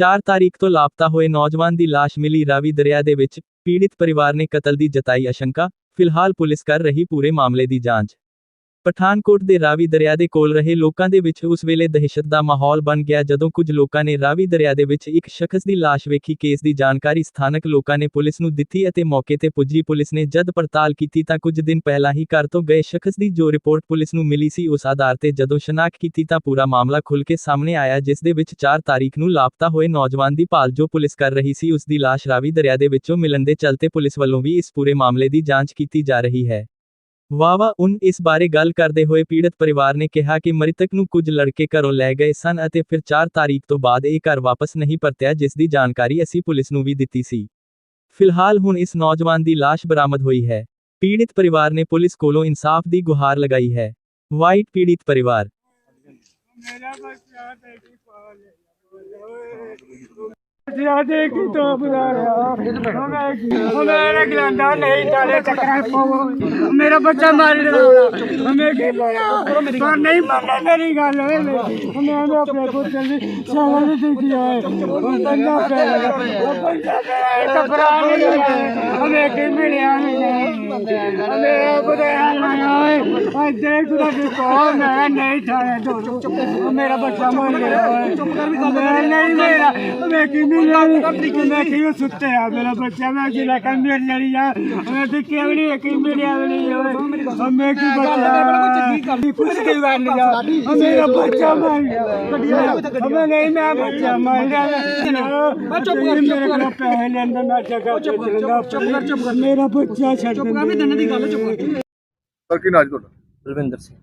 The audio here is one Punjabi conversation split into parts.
4 ਤਾਰੀਖ ਤੋਂ ਲਾਪਤਾ ਹੋਏ ਨੌਜਵਾਨ ਦੀ ਲਾਸ਼ ਮਿਲੀ ਰਾਵੀ ਦਰਿਆ ਦੇ ਵਿੱਚ, ਪੀੜਿਤ ਪਰਿਵਾਰ ਨੇ ਕਤਲ ਦੀ ਜਤਾਈ ਆਸ਼ੰਕਾ, ਫਿਲਹਾਲ ਪੁਲਿਸ ਕਰ ਰਹੀ ਪੂਰੇ ਮਾਮਲੇ ਦੀ ਜਾਂਚ। ਪਠਾਨਕੋਟ ਦੇ ਰਾਵੀ ਦਰਿਆ ਦੇ ਕੋਲ ਰਹੇ ਲੋਕਾਂ ਦੇ ਵਿੱਚ ਉਸ ਵੇਲੇ ਦਹਿਸ਼ਤ ਦਾ ਮਾਹੌਲ ਬਣ ਗਿਆ ਜਦੋਂ ਕੁਝ ਲੋਕਾਂ ਨੇ ਰਾਵੀ ਦਰਿਆ ਦੇ ਵਿੱਚ ਇੱਕ ਸ਼ਖਸ ਦੀ ਲਾਸ਼ ਵੇਖੀ। ਕੇਸ ਦੀ ਜਾਣਕਾਰੀ ਸਥਾਨਕ ਲੋਕਾਂ ਨੇ ਪੁਲਿਸ ਨੂੰ ਦਿੱਤੀ ਅਤੇ ਮੌਕੇ ਤੇ ਪੁੱਜੀ। ਪੁਲਿਸ ਨੇ ਜਦ ਪੜਤਾਲ ਕੀਤੀ ਤਾਂ ਕੁਝ ਦਿਨ ਪਹਿਲਾਂ ਹੀ ਘਰ ਤੋਂ ਗਏ ਸ਼ਖਸ ਦੀ ਜੋ ਰਿਪੋਰਟ ਪੁਲਿਸ ਨੂੰ ਮਿਲੀ ਸੀ ਉਸ ਆਧਾਰ ਤੇ ਜਦੋਂ ਸ਼ਨਾਖਤ ਕੀਤੀ ਤਾਂ ਪੂਰਾ ਮਾਮਲਾ ਖੁੱਲ ਕੇ ਸਾਹਮਣੇ ਆਇਆ, ਜਿਸ ਦੇ ਵਿੱਚ 4 ਤਾਰੀਖ ਨੂੰ ਲਾਪਤਾ ਹੋਏ ਨੌਜਵਾਨ ਦੀ ਭਾਲ ਜੋ ਪੁਲਿਸ ਕਰ ਰਹੀ ਸੀ ਉਸ ਦੀ ਲਾਸ਼ ਰਾਵੀ ਦਰਿਆ ਦੇ ਵਿੱਚੋਂ ਮਿਲਣ ਦੇ ਚਲਤੇ ਪੁਲਿਸ ਵੱਲੋਂ ਵੀ ਇਸ ਪੂਰੇ ਮਾਮਲੇ ਦੀ ਜਾਂਚ ਕੀਤੀ ਜਾ ਰਹੀ ਹੈ। ਵਾਵਾ ਉਨ ਇਸ ਬਾਰੇ ਗੱਲ ਕਰਦੇ ਹੋਏ ਪੀੜਤ ਪਰਿਵਾਰ ਨੇ ਕਿਹਾ ਕਿ ਮ੍ਰਿਤਕ ਨੂੰ ਕੁਝ ਲੜਕੇ ਘਰੋਂ ਲੈ ਗਏ ਸਨ ਅਤੇ ਫਿਰ 4 ਤਾਰੀਖ ਤੋਂ ਬਾਅਦ ਇਹ ਘਰ ਵਾਪਸ ਨਹੀਂ ਪਰਤਿਆ, ਜਿਸ ਦੀ ਜਾਣਕਾਰੀ ਅਸੀਂ ਪੁਲਿਸ ਨੂੰ ਵੀ ਦਿੱਤੀ ਸੀ। ਫਿਲਹਾਲ ਹੁਣ ਇਸ ਨੌਜਵਾਨ ਦੀ ਲਾਸ਼ ਬਰਾਮਦ ਹੋਈ ਹੈ। ਪੀੜਿਤ ਪਰਿਵਾਰ ਨੇ ਪੁਲਿਸ ਕੋਲੋਂ ਇਨਸਾਫ ਦੀ ਗੁਹਾਰ ਲਗਾਈ ਹੈ। ਵਾਈਟ ਪੀੜਿਤ ਪਰਿਵਾਰ। ਮੇਰਾ ਬੱਚਾ ਤੇਰੀ ਪਾਲ ਜਿਆਦੇ ਕੀ ਤੋਂ ਬੁਲਾਇਆ ਮੇਰੇ ਗਲੰਡਾ ਨਹੀਂ ਤਾਲੇ ਟਕਰਾਂ ਪਵੋ ਮੇਰਾ ਬੱਚਾ ਮਾਰ ਦੇਣਾ ਹਮੇ ਕੀ ਲਿਆ ਪਰ ਨਹੀਂ ਮੰਨਦਾ ਮੇਰੀ ਗੱਲ ਓਏ ਮੇਰੀ ਮੈਂ ਆਪਣੇ ਪੁੱਤ ਦੀ ਸਾਲਾ ਨਹੀਂ ਦੇਖੀ ਆਏ ਬੰਦਾ ਪਿਆ ਬੰਦਾ ਪਿਆ ਕਬਰਾ ਨਹੀਂ ਹਮੇ ਕੀ ਮਿਲਿਆ ਨਹੀਂ ਹਮੇ ਬੁਰਾ ਨਹੀਂ ਓਏ ਓਏ ਦੇਖ ਤੂੰ ਦੀ ਕੋ ਮੈਂ ਨਹੀਂ ਥਾਣੇ ਤੋਂ ਮੇਰਾ ਬੱਚਾ ਮਰ ਗਿਆ ਓਏ ਚੁੱਪ ਕਰ ਵੀ ਗੱਲ ਨਹੀਂ ਮੇਰਾ ਮੈਂ ਕੀ ਚੁੱਪ ਕਰ ਦੀ। ਗੱਲ ਚੁੱਪ ਕਰ। ਸਰ ਕੀ ਤੁਹਾਡਾ? ਬਲਵਿੰਦਰ ਸਿੰਘ।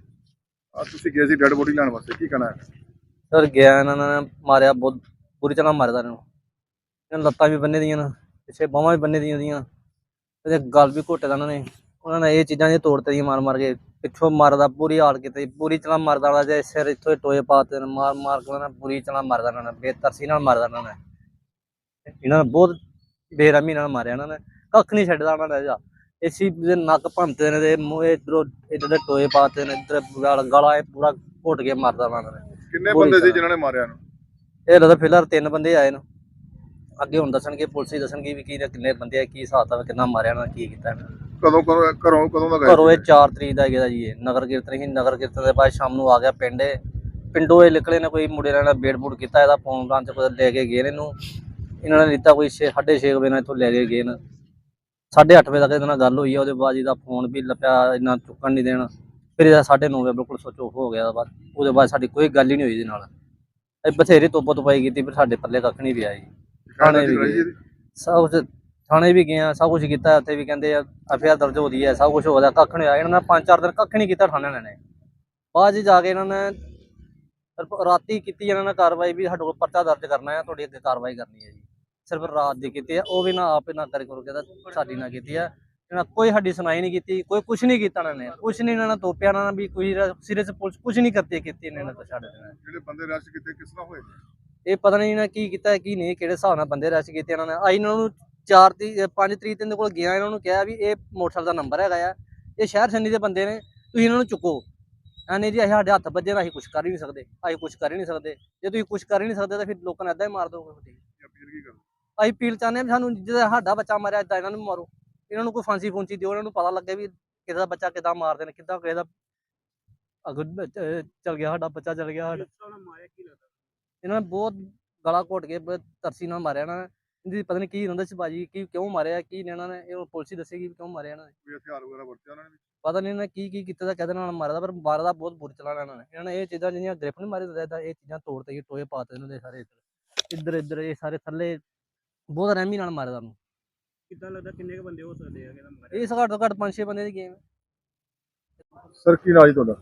ਆ ਤੁਸੀਂ ਗਏ ਸੀ ਡੈਡ ਬੋਡੀ ਲੈਣ ਵਾਸਤੇ। ਕੀ ਕਹਿਣਾ ਹੈ? ਸਰ ਗਿਆ ਇਹਨਾਂ ਨੇ ਮਾਰਿਆ ਬਹੁਤ ਬੁਰੀ ਤਰ੍ਹਾਂ ਮਾਰਦਾ ਇਹਨਾਂ ਨੂੰ। ਇਹਨਾਂ ਨੂੰ ਲੱਤਾਂ ਵੀ ਬੰਨੇ ਦੀਆਂ ਨੇ ਪਿੱਛੇ ਬਾਹਾਂ ਵੀ ਬੰਨੇ ਦੀਆਂ ਦੀਆਂ। ਤੇ ਗਲ ਵੀ ਘੁੱਟਦਾ ਉਹਨਾਂ ਨੇ ਉਹਨਾਂ ਨੇ ਇਹ ਚੀਜ਼ਾਂ ਦੀ ਤੋੜ ਤੀਆਂ ਮਾਰ ਮਾਰ ਕੇ ਪਿੱਛੋਂ ਮਾਰਦਾ ਪੂਰੀ ਹਾਲ ਕੀਤੀ ਪੂਰੀ ਤਰ੍ਹਾਂ ਮਾਰਦਾ ਵਾਲਾ ਜੇ ਸਿਰ ਇੱਥੋਂ ਟੋਏ ਪਾਤੇ ਨੇ ਮਾਰ ਮਾਰ ਕੇ ਉਹਨਾਂ ਨੇ ਪੂਰੀ ਤਰ੍ਹਾਂ ਮਾਰਦਾ ਇਹਨਾਂ ਨੇ ਬੇਤਰਸੀ ਨਾਲ ਮਾਰਦਾ ਇਹਨਾਂ ਨੇ। ਇਹਨਾਂ ਨੇ ਬਹੁਤ ਬੇਰਹਿਮੀ ਨਾਲ ਮਾਰਿਆ ਇਹਨਾਂ ਨੇ ਕੱਖ ਨਹੀਂ ਛੱਡਦਾ ਉਹਨਾਂ ਨੇ ਜਾ ਇਸੀ ਦੇ ਨੱਕ ਭੰਨਤੇ ਨੇ ਤੇ ਮੂੰਹ ਇਧਰੋਂ ਇੱਧਰ ਦੇ ਟੋਏ ਪਾਤੇ ਨੇ ਇੱਧਰ ਗਲ ਗਲਾ ਇਹ ਪੂਰਾ ਘੁੱਟ ਕੇ ਮਾਰਦਾ ਉਹਨਾਂ ਨੇ। ਕਿੰਨੇ ਬੰਦੇ ਸੀ। ਜਿਨ੍ਹਾਂ ਨੇ ਮਾਰਿਆ ਇਹਨੂੰ? ਇਹ ਲੱਗਦਾ ਫਿਲਹਾਲ ਤਿੰਨ ਬੰਦੇ ਆਏ ਨੇ। ਅੱਗੇ ਹੁਣ ਦੱਸਣਗੇ ਪੁਲਿਸ ਹੀ ਦੱਸਣਗੇ ਵੀ ਕੀ ਕਿੰਨੇ ਬੰਦੇ ਆ ਕੀ ਹਿਸਾਬ ਵਾ ਕਿੰਨਾ ਮਾਰਿਆ ਨਾ ਕੀ ਕੀਤਾ ਇਹਨਾਂ ਨੇ। ਕਦੋਂ ਕਦੋਂ ਘਰੋਂ ਕਦੋਂ ਦਾ ਗਏ ਘਰੋਂ ਇਹ ਸੀ? 4 ਤਰੀਕ ਦਾ ਗਿਆ ਜੀ ਇਹ ਨਗਰ ਕੀਰਤਨ ਹੀ ਨਗਰ ਕੀਰਤਨ ਦੇ ਬਾਅਦ ਸ਼ਾਮ ਨੂੰ ਆ ਗਿਆ ਪਿੰਡ ਇਹ। ਪਿੰਡੋਂ ਇਹ ਨਿਕਲੇ ਨੇ ਕੋਈ ਮੁੰਡੇ ਨਾਲ ਬੇੜ ਬੂੜ ਕੀਤਾ ਇਹਦਾ ਫੋਨ ਰਾਂ ਚ ਕੋਈ ਲੈ ਕੇ ਗਏ ਨੇ ਇਹਨੂੰ ਇਹਨਾਂ ਨੇ ਲਿੱਤਾ ਕੋਈ 6 6:30 ਵਜੇ ਨਾਲ ਇੱਥੋਂ ਲੈ ਕੇ ਗਏ ਨੇ 8:30 ਵਜੇ ਤੱਕ ਇਹਦੇ ਨਾਲ ਗੱਲ ਹੋਈ ਆ ਉਹਦੇ ਬਾਅਦ ਇਹਦਾ ਫੋਨ ਵੀ ਲੱਭਿਆ ਇੰਨਾ ਚੁੱਕਣ ਨਹੀਂ ਦੇਣਾ ਫਿਰ ਇਹਦਾ 9:30 ਵਜੇ ਬਿਲਕੁਲ ਸੁੱਚ ਆਫ ਹੋ ਗਿਆ ਬਾਅਦ ਉਹਦੇ ਬਾਅਦ ਸਾਡੀ ਕੋਈ ਗੱਲ ਹੀ ਨਹੀਂ ਹੋਈ ਇਹਦੇ ਨਾਲ ਇਹ ਬਥੇਰੀ ਤੋਪੋ ਤਪਾਈ ਕੀਤੀ ਪਰ ਸਾਡੇ ਪੱਲੇ ਕੱਖ ਨਹੀਂ ਪਿਆ ਜੀ ਥਾਣੇ ਵੀ ਗਏ। ਦੀ? ਸਭ ਕੁਛ ਥਾਣੇ ਵੀ ਗਏ ਆ ਸਭ ਕੁਝ ਕੀਤਾ ਉੱਥੇ ਵੀ ਕਹਿੰਦੇ ਆ ਐਫਆਰ ਦਰਜ ਹੋ ਰਹੀ ਹੈ ਸਭ ਕੁਝ ਹੋ ਕੱਖ ਨਹੀਂ ਆਇਆ ਇਹਨਾਂ ਨੇ ਪੰਜ ਚਾਰ ਦਿਨ ਕੱਖ ਨਹੀਂ ਕੀਤਾ ਥਾਣੇ ਨੇ। ਬਾਅਦ 'ਚ ਜਾ ਕੇ ਇਹਨਾਂ ਨੇ ਸਿਰਫ ਰਾਤੀ ਕੀਤੀ ਇਹਨਾਂ ਨੇ ਕਾਰਵਾਈ ਵੀ ਸਾਡੇ ਕੋਲ ਪਰਚਾ ਦਰਜ ਕਰਨਾ ਹੈ ਤੁਹਾਡੀ ਅੱਗੇ ਕਾਰਵਾਈ ਕਰਨੀ ਹੈ ਜੀ। ਸਿਰਫ ਰਾਤ ਦੀ ਕੀਤੀ ਹੈ ਉਹ ਵੀ ਨਾ ਆਪ ਨਾ ਕਰ ਕਰਕੇ ਤਾਂ ਸਾਡੀ ਨਾ ਕੀਤੀ ਹੈ। ਇਹਨਾਂ ਕੋਈ ਸਾਡੀ ਸੁਣਾਈ ਨਹੀਂ ਕੀਤੀ ਕੋਈ ਕੁਝ ਨਹੀਂ ਕੀਤਾ ਇਹਨਾਂ ਨੇ। ਕੁਝ ਨਹੀਂ ਇਹਨਾਂ ਨੇ ਤੋਪਿਆ ਇਹਨਾਂ ਨੇ ਵੀ ਕੋਈ ਸਿਰੇ ਸੇ ਪੁਲਿਸ ਕੁਝ ਨਹੀਂ ਕਰਤੀ ਕੀਤੀ ਇਹਨਾਂ ਨੇ ਤਾਂ ਸਾਡੇ ਨਾਲ ਜਿਹੜੇ ਬੰਦੇ ਰੈਸਟ ਕੀਤੇ ਕਿਸ ਤਰ੍ਹਾਂ ਹੋਏ ਇਹ ਪਤਾ ਨਹੀਂ ਇਹਨਾਂ ਕੀ ਕੀਤਾ ਕੀ ਨਹੀਂ ਕਿਹੜੇ ਹਿਸਾਬ ਨਾਲ ਬੰਦੇ ਰੈਸਟ ਕੀਤੇ ਇਹਨਾਂ ਨੇ। ਆਈ ਇਹਨਾਂ ਨੂੰ 4 ਤੀ 5 ਤਰੀਕ ਦੇ ਕੋਲ ਗਿਆ ਇਹਨਾਂ ਨੂੰ ਕਿਹਾ ਵੀ ਇਹ ਮੋਟਰਸਾਈਕਲ ਦਾ ਨੰਬਰ ਹੈਗਾ ਆ। ਇਹ ਸ਼ਹਿਰ ਸੰਨੀ ਦੇ ਬੰਦੇ ਨੇ ਤੁਸੀਂ ਇਹਨਾਂ ਨੂੰ ਚੁੱਕੋ। ਐਨੇ ਜੀ ਸਾਡੇ ਹੱਥ ਵੱਜੇ ਨਾ ਅਸੀਂ ਕੁਝ ਕਰ ਹੀ ਨਹੀਂ ਸਕਦੇ। ਅਸੀਂ ਕੁਝ ਕਰ ਹੀ ਨਹੀਂ ਸਕਦੇ। ਜੇ ਤੁਸੀਂ ਕੁਝ ਕਰ ਹੀ ਨਹੀਂ ਸਕਦੇ ਤਾਂ ਫਿਰ ਲੋਕਾਂ ਨੇ ਏਦਾਂ ਹੀ ਮਾਰ ਦੋਗੇ ਜਾਂ ਅਪੀਲ ਕੀ ਕਰਦੇ ਅਸੀਂ ਅਪੀਲ ਚਾਹੁੰਦੇ ਹਾਂ ਸਾਨੂੰ ਜਿਹਦਾ ਸਾਡਾ ਬੱਚਾ ਮਰਿਆ ਏਦਾਂ ਇਹਨਾਂ ਨੂੰ ਮਾਰੋ। ਇਹਨਾਂ ਨੂੰ ਕੋਈ ਫਾਂਸੀ ਫੂੰਚੀ ਦਿਓ ਇਹਨਾਂ ਨੂੰ ਪਤਾ ਲੱਗੇ ਵੀ ਕਿਸੇ ਦਾ ਬੱਚਾ ਕਿੱਦਾਂ ਮਾਰਦੇ ਨੇ ਕਿੱਦਾਂ ਕਿਸੇ ਦਾ ਅਗਰ ਚਲ ਗਿਆ ਸਾਡਾ ਬੱਚਾ ਚਲ ਗਿਆ ਸਾਡਾ। ਇਹਨਾਂ ਨੇ ਬਹੁਤ ਗਲਾ ਘੋਟ ਕੇ ਬ- ਤਰਸੀ ਨਾਲ ਮਾਰਿਆ ਇਹਨਾਂ ਨੇ। ਇਹਦੀ ਪਤਾ ਨਹੀਂ ਕੀ ਹੁੰਦਾ ਸੀ ਬਾਜੀ ਕੀ ਕਿਉਂ ਮਾਰਿਆ ਕੀ ਇਹਨਾਂ ਨੇ ਇਹ ਪੁਲਿਸ ਹੀ ਦੱਸੇਗੀ ਵੀ ਕਿਉਂ ਮਾਰਿਆ ਇਹਨਾਂ ਨੇ। ਕੋਈ ਹਥਿਆਰ ਵਗੈਰਾ ਵਰਤਿਆ ਉਹਨਾਂ ਨੇ? ਪਤਾ ਨਹੀਂ ਇਹਨਾਂ ਨੇ ਕੀ ਕੀ ਕੀਤਾ ਤਾਂ ਕਹਦੇ ਨਾਲ ਮਾਰਦਾ ਪਰ ਮਾਰਦਾ ਬਹੁਤ ਬੁਰੀ ਚਲਾਣਾ ਇਹਨਾਂ ਨੇ। ਇਹਨਾਂ ਨੇ ਇਹ ਚੀਜ਼ਾਂ ਜਿਹੜੀਆਂ ਗ੍ਰਿਫ ਨਹੀਂ ਮਾਰੇ ਤਾਂ ਇਹ ਚੀਜ਼ਾਂ ਤੋੜ ਤੇ ਟੋਏ ਪਾਤੇ ਇਹਨਾਂ ਦੇ ਸਾਰੇ ਇੱਧਰ ਇੱਧਰ ਇੱਧਰ ਇਹ ਸਾਰੇ ਥੱਲੇ ਬਹੁਤ ਰਹਿਮੀ ਨਾਲ ਮਾਰਦਾ ਉਹਨੂੰ ਕਿੱਦਾਂ ਲੱਗਦਾ ਕਿੰਨੇ ਕ ਬੰਦੇ ਹੋ ਸਕਦੇ ਆ ਕਿਹਦਾ ਨੰਬਰ ਇਹ ਘੱਟ ਤੋਂ ਘੱਟ 5-6 ਬੰਦੇ ਦੀ ਗੇਮ ਸਰ ਕੀ ਨਾਜ ਤੁਹਾਡਾ?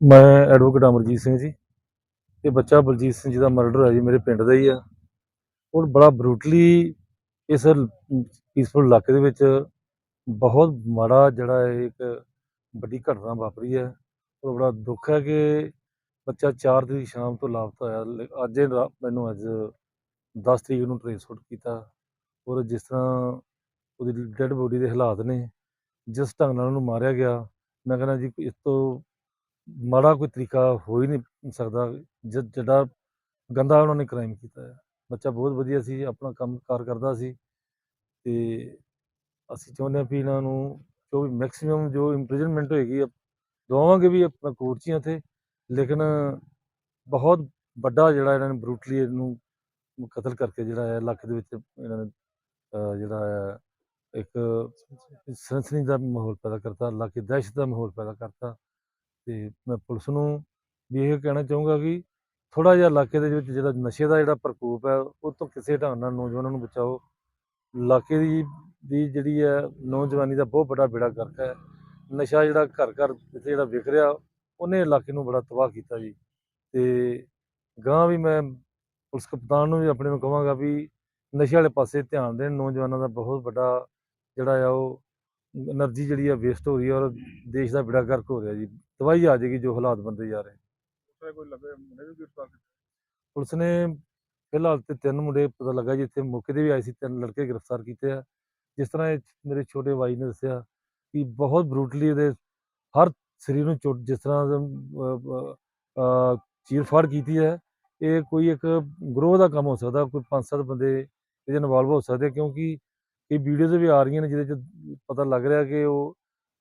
ਮੈਂ ਐਡਵੋਕੇਟ ਅਮਰਜੀਤ ਸਿੰਘ ਜੀ। ਇਹ ਬੱਚਾ ਬਲਜੀਤ ਸਿੰਘ ਜੀ ਦਾ ਮਰਡਰ ਹੋਇਆ ਜੀ, ਮੇਰੇ ਪਿੰਡ ਦਾ ਹੀ ਆ। ਔਰ ਬੜਾ ਬਰੂਟਲੀ ਇਸ ਪੀਸਫੁਲ ਇਲਾਕੇ ਦੇ ਵਿੱਚ ਬਹੁਤ ਮਾੜਾ ਜਿਹੜਾ ਇਹ ਇੱਕ ਵੱਡੀ ਘਟਨਾ ਵਾਪਰੀ ਹੈ। ਔਰ ਬੜਾ ਦੁੱਖ ਹੈ ਕਿ ਬੱਚਾ 4 ਤਰੀਕ ਸ਼ਾਮ ਤੋਂ ਲਾਪਤਾ ਹੋਇਆ। ਅੱਜ ਇਹ ਰਾ- ਮੈਨੂੰ ਅੱਜ 10 ਤਰੀਕ ਨੂੰ ਟ੍ਰੇਸ ਆਊਟ ਕੀਤਾ। ਔਰ ਜਿਸ ਤਰ੍ਹਾਂ ਉਹਦੀ ਡੈੱਡ ਬੋਡੀ ਦੇ ਹਾਲਾਤ ਨੇ, ਜਿਸ ਢੰਗ ਨਾਲ ਉਹਨੂੰ ਮਾਰਿਆ ਗਿਆ, ਮੈਂ ਕਹਿੰਦਾ ਜੀ ਇਸ ਤੋਂ ਮਾੜਾ ਕੋਈ ਤਰੀਕਾ ਹੋ ਹੀ ਨਹੀਂ ਸਕਦਾ। ਜ- ਜਿਹੜਾ ਗੰਦਾ ਉਹਨਾਂ ਨੇ ਕ੍ਰਾਈਮ ਕੀਤਾ ਹੈ। ਬੱਚਾ ਬਹੁਤ ਵਧੀਆ ਸੀ ਆਪਣਾ ਕੰਮ ਕਾਰ ਕਰਦਾ ਸੀ ਤੇ ਅਸੀਂ ਚਾਹੁੰਦੇ ਹਾਂ ਵੀ ਇਹਨਾਂ ਨੂੰ ਜੋ ਵੀ ਮੈਕਸਿਮਮ ਜੋ ਇੰਪ੍ਰਿਜ਼ਨਮੈਂਟ ਹੋਏਗੀ ਆ, ਦਵਾਵਾਂਗੇ ਵੀ ਆਪਣਾ ਕੋਰਟ 'ਚ ਹੀ ਆ ਉੱਥੇ। ਲੇਕਿਨ ਬਹੁਤ ਵੱਡਾ ਜਿਹੜਾ ਇਹਨਾਂ ਨੇ ਬਰੂਟਲੀ ਇਹਨੂੰ ਕਤਲ ਕਰਕੇ ਜਿਹੜਾ ਹੈ ਇਲਾਕੇ ਦੇ ਵਿੱਚ ਇਹਨਾਂ ਨੇ ਅਹ ਜਿਹੜਾ ਹੈ ਇੱਕ ਸਨਸਨੀ ਦਾ ਮਾਹੌਲ ਪੈਦਾ ਕਰਤਾ ਇਲਾਕੇ ਦਹਿਸ਼ਤ ਦਾ ਮਾਹੌਲ ਪੈਦਾ ਕਰਤਾ। ਤੇ ਮੈਂ ਪੁਲਿਸ ਨੂੰ ਵੀ ਇਹ ਕਹਿਣਾ ਚਾਹੂੰਗਾ ਕਿ ਥੋੜਾ ਜਿਹਾ ਇਲਾਕੇ ਦੇ ਵਿੱਚ ਜਿਹੜਾ ਨਸ਼ੇ ਦਾ ਜਿਹੜਾ ਪ੍ਰਕੋਪ ਹੈ, ਉਹ ਤੋਂ ਕਿਸੇ ਢੰਗ ਨਾਲ ਨੌਜਵਾਨਾਂ ਨੂੰ ਬਚਾਓ। ਇਲਾਕੇ ਦੀ ਵੀ ਜਿਹੜੀ ਹੈ, ਨੌਜਵਾਨੀ ਦਾ ਬਹੁਤ ਵੱਡਾ ਬੇੜਾ ਗਰਕ ਹੈ। ਨਸ਼ਾ ਜਿਹੜਾ ਘਰ ਘਰ ਇੱਥੇ ਜਿਹੜਾ ਵਿਕ ਰਿਹਾ, ਉਹਨੇ ਇਲਾਕੇ ਨੂੰ ਬੜਾ ਤਬਾਹ ਕੀਤਾ ਜੀ। ਤੇ ਗਾਂ ਵੀ ਮੈਂ ਪੁਲਿਸ ਕਪਤਾਨ ਨੂੰ ਵੀ ਆਪਣੇ ਨੂੰ ਕਹਾਂਗਾ ਵੀ ਨਸ਼ੇ ਵਾਲੇ ਪਾਸੇ ਧਿਆਨ ਦੇਣ। ਨੌਜਵਾਨਾਂ ਦਾ ਬਹੁਤ ਵੱਡਾ ਜਿਹੜਾ ਆ, ਉਹ એનર્ਜੀ ਜਿਹੜੀ ਆ ਵੇਸਟ ਹੋ ਰਹੀ ਹੈ ਔਰ ਦੇਸ਼ ਦਾ ਬੇੜਾ ਗਰਕ ਹੋ ਰਿਹਾ ਜੀ। ਤਬਾਹੀ ਆ ਜਾਏਗੀ ਜੋ ਹਾਲਾਤ ਬੰਦੇ ਜਾ ਰਹੇ। ਉਸੇ ਕੋਈ ਲੱਗੇ ਮੁੰਡੇ ਵੀ ਗ੍ਰਿਫਤਾਰ ਕੀਤੇ? ਪੁਲਿਸ ਨੇ ਫਿਲਹਾਲ ਤੇ ਤਿੰਨ ਮੁੰਡੇ ਪਤਾ ਲੱਗਾ ਜੀ ਇੱਥੇ ਮੌਕੇ ਤੇ ਵੀ ਆਏ ਸੀ ਤਿੰਨ ਲੜਕੇ ਗ੍ਰਿਫਤਾਰ ਕੀਤੇ ਆ। ਜਿਸ ਤਰ੍ਹਾਂ ਇਹ ਮੇਰੇ ਛੋਟੇ ਭਾਈ ਨੇ ਦੱਸਿਆ ਕਿ ਬਹੁਤ ਬਰੂਟਲੀ ਇਹਦੇ ਹਰ ਸਰੀਰ ਨੂੰ ਚੋਟ ਜਿਸ ਤਰ੍ਹਾਂ ਚੀਰ ਫਾੜ ਕੀਤੀ ਹੈ। ਇਹ ਕੋਈ ਇੱਕ ਗਰੋਹ ਦਾ ਕੰਮ ਹੋ ਸਕਦਾ ਕੋਈ ਪੰਜ ਸੱਤ ਬੰਦੇ ਇਹਦੇ ਇਨਵੋਲਵ ਹੋ ਸਕਦੇ ਕਿਉਂਕਿ ਇਹ ਵੀਡੀਓਜ਼ ਵੀ ਆ ਰਹੀਆਂ ਨੇ ਜਿਹਦੇ ਚ ਪਤਾ ਲੱਗ ਰਿਹਾ ਕਿ ਉਹ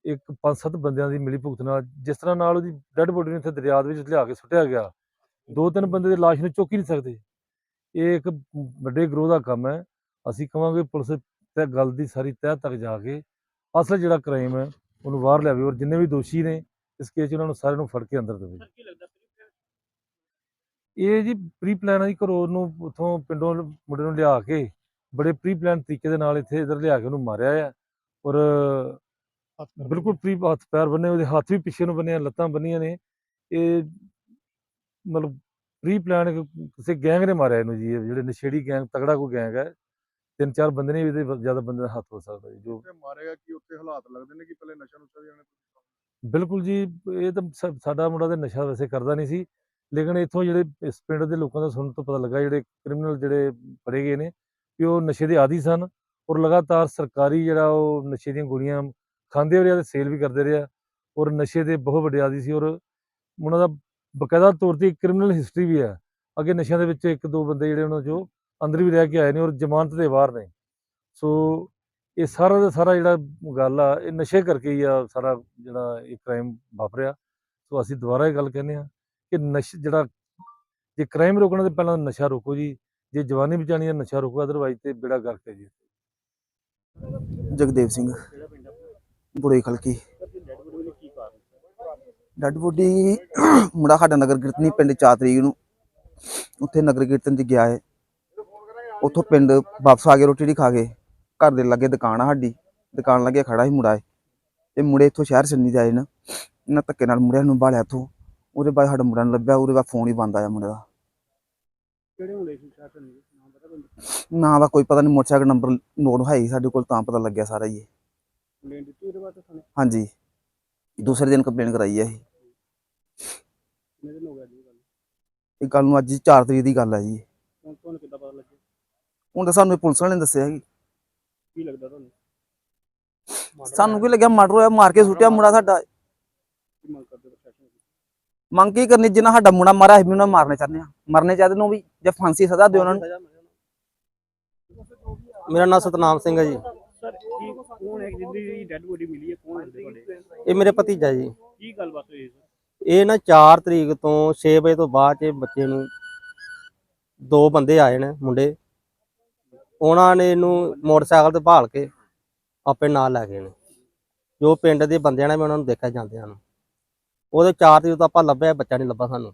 ਇੱਕ ਪੰਜ ਸੱਤ ਬੰਦਿਆਂ ਦੀ ਮਿਲੀ ਭੁਗਤ ਨਾਲ ਜਿਸ ਤਰ੍ਹਾਂ ਨਾਲ ਉਹਦੀ ਡੈੱਡ ਬੋਡੀ ਨੂੰ ਇੱਥੇ ਦਰਿਆ ਦੇ ਵਿੱਚ ਲਿਆ ਕੇ ਸੁੱਟਿਆ ਗਿਆ ਦੋ ਤਿੰਨ ਬੰਦੇ ਦੀ ਲਾਸ਼ ਨੂੰ ਚੁੱਕ ਹੀ ਨਹੀਂ ਸਕਦੇ। ਇਹ ਇੱਕ ਵੱਡੇ ਗਰੋਹ ਦਾ ਕੰਮ ਹੈ। ਅਸੀਂ ਕਹਾਂਗੇ ਪੁਲਿਸ ਤੇ ਗੱਲ ਦੀ ਸਾਰੀ ਤਹਿ ਤੱਕ ਜਾ ਕੇ ਅਸਲ ਜਿਹੜਾ ਕ੍ਰਾਈਮ ਹੈ ਉਹਨੂੰ ਬਾਹਰ ਲਿਆਵੇ ਔਰ ਜਿੰਨੇ ਵੀ ਦੋਸ਼ੀ ਨੇ ਇਸ ਕੇਸ 'ਚ ਉਹਨਾਂ ਨੂੰ ਸਾਰਿਆਂ ਨੂੰ ਫੜ ਕੇ ਅੰਦਰ ਦੇਵੇ। ਇਹ ਜੀ ਪ੍ਰੀ ਪਲਾਨ ਹੈ ਜੀ ਘਰੋਂ ਨੂੰ ਉਥੋਂ ਪਿੰਡੋਂ ਮੁੰਡੇ ਨੂੰ ਲਿਆ ਕੇ ਬੜੇ ਪ੍ਰੀ ਪਲਾਨ ਤਰੀਕੇ ਦੇ ਨਾਲ ਇੱਥੇ ਇਧਰ ਲਿਆ ਕੇ ਉਹਨੂੰ ਮਾਰਿਆ ਆ ਔਰ ਬਿਲਕੁਲ ਪ੍ਰੀ ਹੱਥ ਪੈਰ ਬੰਨੇ ਉਹਦੇ ਹੱਥ ਵੀ ਪਿੱਛੇ ਨੂੰ ਬੰਨੇ ਆ ਲੱਤਾਂ ਬੰਨੀਆਂ ਨੇ। ਇਹ ਮਤਲਬ ਪ੍ਰੀ ਪਲਾਨ ਕਿਸੇ ਗੈਂਗ ਨੇ ਮਾਰਿਆ ਇਹਨੂੰ ਜੀ ਜਿਹੜੇ ਨਸ਼ੇੜੀ ਗੈਂਗ ਤਗੜਾ ਕੋਈ ਗੈਂਗ ਹੈ ਤਿੰਨ ਚਾਰ ਬੰਦੇ ਨੇ ਇਹਦੇ ਜ਼ਿਆਦਾ ਬੰਦੇ ਦਾ ਹੱਥ ਹੋ ਸਕਦਾ ਜੀ ਜੋ ਮਾਰੇਗਾ ਕਿ ਉੱਥੇ ਹਾਲਾਤ ਲੱਗਦੇ ਨੇ ਕਿ ਪਹਿਲੇ ਨਸ਼ਾ ਨੁਸ਼ਾ ਵੀ ਉਹਨੇ ਬਿਲਕੁਲ ਜੀ ਇਹ ਤਾਂ ਸਾਡਾ ਮੁੰਡਾ ਤਾਂ ਨਸ਼ਾ ਵੈਸੇ ਕਰਦਾ ਨਹੀਂ ਸੀ ਲੇਕਿਨ ਇੱਥੋਂ ਜਿਹੜੇ ਇਸ ਪਿੰਡ ਦੇ ਲੋਕਾਂ ਦਾ ਸੁਣਨ ਤੋਂ ਪਤਾ ਲੱਗਾ ਜਿਹੜੇ ਕ੍ਰਿਮੀਨਲ ਜਿਹੜੇ ਫੜੇ ਗਏ ਨੇ ਕਿ ਉਹ ਨਸ਼ੇ ਦੇ ਆਦੀ ਸਨ ਔਰ ਲਗਾਤਾਰ ਸਰਕਾਰੀ ਜਿਹੜਾ ਉਹ ਨਸ਼ੇ ਦੀਆਂ ਗੋਲੀਆਂ ਖਾਂਦੇ ਰਿਹਾ ਤੇ ਸੇਲ ਵੀ ਕਰਦੇ ਰਿਹਾ ਔਰ ਨਸ਼ੇ ਦੇ ਬਹੁਤ ਵੱਡੇ ਆਦੀ ਸੀ ਔਰ ਉਹਨਾਂ ਦਾ ਬਕਾਇਦਾ ਤੌਰ ਤੇ ਕ੍ਰਿਮੀਨਲ ਹਿਸਟਰੀ ਵੀ ਹੈ ਅੱਗੇ ਨਸ਼ਿਆਂ ਦੇ ਵਿੱਚ ਇੱਕ ਦੋ ਬੰਦੇ ਜਿਹੜੇ ਉਹਨਾਂ ਚੋਂ ਅੰਦਰ ਵੀ ਰਹਿ ਕੇ ਆਏ ਨੇ ਔਰ ਜ਼ਮਾਨਤ ਦੇ ਬਾਹਰ ਨੇ। ਸੋ ਇਹ ਸਾਰਾ ਦਾ ਸਾਰਾ ਜਿਹੜਾ ਗੱਲ ਆ, ਇਹ ਨਸ਼ੇ ਕਰਕੇ ਹੀ ਆ ਸਾਰਾ ਜਿਹੜਾ ਇਹ ਕ੍ਰਾਈਮ ਵਾਪਰਿਆ। ਸੋ ਅਸੀਂ ਦੁਬਾਰਾ ਇਹ ਗੱਲ ਕਹਿੰਦੇ ਆ ਕਿ ਨਸ਼ ਜਿਹੜਾ ਜੇ ਕ੍ਰਾਈਮ ਰੋਕਣਾ ਤਾਂ ਪਹਿਲਾਂ ਨਸ਼ਾ ਰੋਕੋ ਜੀ, ਜੇ ਜਵਾਨੀ ਬਚਾਣੀ ਹੈ ਨਸ਼ਾ ਰੋਕੋ ਅਦਰਵਾਈਜ਼ ਤੇ ਬੇੜਾ ਗਰਕ ਹੈ ਜੀ। ਜਗਦੇਵ ਸਿੰਘ। ਬੁੜੇ ਖਲਕੀ। ਡੈਡ ਬੋਡੀ ਮੁੰਡਾ ਸਾਡਾ ਨਗਰ ਕੀਰਤਨੀ ਪਿੰਡ 4 ਤਰੀਕ ਨੂੰ। ਉੱਥੇ ਨਗਰ ਕੀਰਤਨ 'ਚ ਗਿਆ ਹੈ ਉੱਥੋਂ ਪਿੰਡ ਵਾਪਸ ਆ ਕੇ ਰੋਟੀ ਟੀ ਖਾ ਕੇ ਘਰ ਦੇ ਲਾਗੇ ਦੁਕਾਨ ਆ ਸਾਡੀ। ਦੁਕਾਨ ਲਾਗੇ ਖੜਾ ਸੀ ਮੁੰਡਾ ਤੇ ਮੁੰਡੇ ਇੱਥੋਂ ਸ਼ਹਿਰ ਸੰਨੀ ਆਏ ਨਾ। ਇਹਨਾਂ ਧੱਕੇ ਨਾਲ ਮੁੰਡਿਆਂ ਨੂੰ ਬਾਲਿਆ ਇੱਥੋਂ। ਉਹਦੇ ਬਾਅਦ ਸਾਡਾ ਮੁੰਡਾ ਨੂੰ ਲੱਭਿਆ ਉਹਦੇ ਬਾਅਦ ਫੋਨ ਹੀ ਬੰਦ ਆਇਆ ਮੁੰਡੇ ਦਾ। ਕਿਹੜੇ ਹੁੰਦੇ ਸੀ ਸ਼ਾਸਨ ਦੇ? ਨਾਮ ਪਤਾ ਕੋਈ? ਨਾਂ ਦਾ ਕੋਈ ਪਤਾ ਨਹੀਂ ਮੋਟਰਸਾਈਕਲ ਨੰਬਰ ਨੋਟ ਹੈ ਸਾਡੇ ਕੋਲ ਤਾਂ ਪਤਾ ਲੱਗਿਆ ਸਾਰਾ ਹੀ ਕੰਪਲੇਂਟ ਦਿੱਤੀ ਉਹਦੇ ਬਾਅਦ ਤੁਹਾਨੂੰ ਹਾਂਜੀ। ਦੂਸਰੇ ਦਿਨ ਕੰਪਲੇਨ ਕਰਾਈ ਹੈ ਇਹ। ਕਿੰਨੇ ਦਿਨ ਹੋ ਗਿਆ ਜੀ ਇਹ ਗੱਲ? ਇਹ ਗੱਲ ਨੂੰ ਅੱਜ 4 ਤਰੀਕ ਦੀ ਗੱਲ ਹੈ ਜੀ। ਹੁਣ ਤੁਹਾਨੂੰ ਕਿੱਦਾਂ ਪਤਾ ਲੱਗਿਆ? ਹੁਣ ਤਾਂ ਸਾਨੂੰ ਇਹ ਪੁਲਿਸ ਵਾਲਿਆਂ ਨੇ ਦੱਸਿਆ ਕਿ ਕੀ ਲੱਗਦਾ ਤੁਹਾਨੂੰ? ਸਾਨੂੰ ਕੀ ਲੱਗਿਆ? ਮਰਡਰ ਹੋਇਆ ਮਾਰ ਕੇ ਸੁੱਟਿਆ ਮੁੰਡਾ ਸਾਡਾ। ਕੀ ਮੰਗ ਕਰਦੇ ਪ੍ਰਸ਼ਾਸਨ ਦੀ? ਮੰਗ ਕੀ ਕਰਨੀ? ਜਿੰਨਾ ਸਾਡਾ ਮੁੰਡਾ ਮਾਰਿਆ ਅਸੀਂ ਵੀ ਉਹਨਾਂ ਨੂੰ ਮਾਰਨੇ ਚਾਹੁੰਦੇ ਆ ਮਰਨੇ ਚਾਹਦੇ ਨੂੰ ਵੀ ਜੇ ਫਾਂਸੀ ਸਜ਼ਾ ਦਿਓ ਉਹਨਾਂ ਨੂੰ। ਮੇਰਾ ਨਾਮ ਸਤਨਾਮ ਸਿੰਘ ਹੈ ਜੀ। ਕੌਣ ਹੈ ਜਿੰਦੀ ਡੈਡ ਬੋਡੀ ਮਿਲੀ ਹੈ ਕੌਣ ਲੱਗਦੇ ਤੁਹਾਡੇ? ਇਹ ਮੇਰੇ ਭਤੀਜਾ ਜੀ। ਕੀ ਗੱਲਬਾਤ ਹੋਈ ਸਰ ਇਹ ਨਾ 4 ਤਰੀਕ ਤੋਂ 6 ਵਜੇ ਤੋਂ ਬਾਅਦ ਇਹ ਬੱਚੇ ਨੂੰ ਦੋ ਬੰਦੇ ਆਏ ਨੇ ਮੁੰਡੇ। ਉਹਨਾਂ ਨੇ ਇਹਨੂੰ ਮੋਟਰਸਾਈਕਲ ਤੇ ਭਾਲ ਕੇ ਆਪੇ ਨਾਲ ਲੈ ਗਏ ਨੇ। ਜੋ ਪਿੰਡ ਦੇ ਬੰਦਿਆਂ ਨੇ ਮੈਂ ਉਹਨਾਂ ਨੂੰ ਦੇਖਿਆ ਜਾਂਦਿਆਂ ਨੂੰ। ਉਹਦੇ 4 ਤਰੀਕ ਤੋਂ ਆਪਾਂ ਲੱਭਿਆ ਬੱਚਾ ਨਹੀਂ ਲੱਭਾ ਸਾਨੂੰ।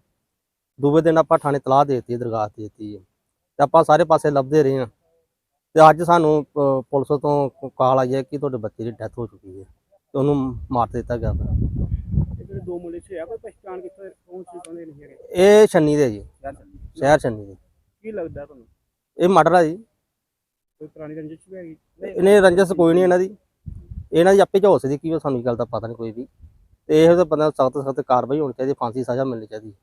ਦੂਜੇ ਦਿਨ ਆਪਾਂ ਥਾਣੇ ਤਲਾਹ ਦੇ ਦਿੱਤੀ ਦਰਗਾਹ ਦੇ ਦਿੱਤੀ ਤੇ ਆਪਾਂ ਸਾਰੇ ਪਾਸੇ ਲੱਭਦੇ ਰਹੇ ਹਾਂ। ਤੇ ਅੱਜ ਸਾਨੂੰ ਪੁਲਿਸ ਤੋਂ ਕਾਲ ਆਈ ਹੈ ਕਿ ਤੁਹਾਡੇ ਬੱਚੇ ਦੀ ਡੈਥ ਹੋ ਚੁੱਕੀ ਹੈ ਤੇ ਉਹਨੂੰ ਮਾਰ ਦਿੱਤਾ ਗਿਆ ਵਾ। ਇਹ ਜਿਹੜੇ ਦੋ ਮੁੰਡੇ ਸੀ ਆ ਕੋਈ ਪਛਾਣ ਕਿੱਥੇ ਕੌਣ ਸੀ ਕੌਣ ਨਹੀਂ ਹੈਗੇ? ਇਹ ਛੰਨੀ ਦੇ ਜੀ। ਸ਼ਹਿਰ ਛੰਨੀ ਦੇ। ਕੀ ਲੱਗਦਾ ਤੁਹਾਨੂੰ? ਇਹ ਮਰਡਰ ਆ ਜੀ। ਕੋਈ ਪੁਰਾਣੀ ਰੰਜਿਸ਼ ਵੀ ਹੈਗੀ? ਇਹਨੇ ਰੰਜਸ ਕੋਈ ਨਹੀਂ ਇਹਨਾਂ ਦੀ। ਇਹਨਾਂ ਦੀ ਆਪੇ ਝੋਸ ਦੀ ਕੀ ਸਾਨੂੰ ਇਹ ਗੱਲ ਦਾ ਪਤਾ ਨਹੀਂ ਕੋਈ ਵੀ। ਤੇ ਇਹੋ ਜਿਹੇ ਬੰਦਾ ਸਖਤ ਸਖਤ ਕਾਰਵਾਈ ਹੋਣੀ ਚਾਹੀਦੀ ਫਾਂਸੀ ਸਜ਼ਾ ਮਿਲਣੀ ਚਾਹੀਦੀ।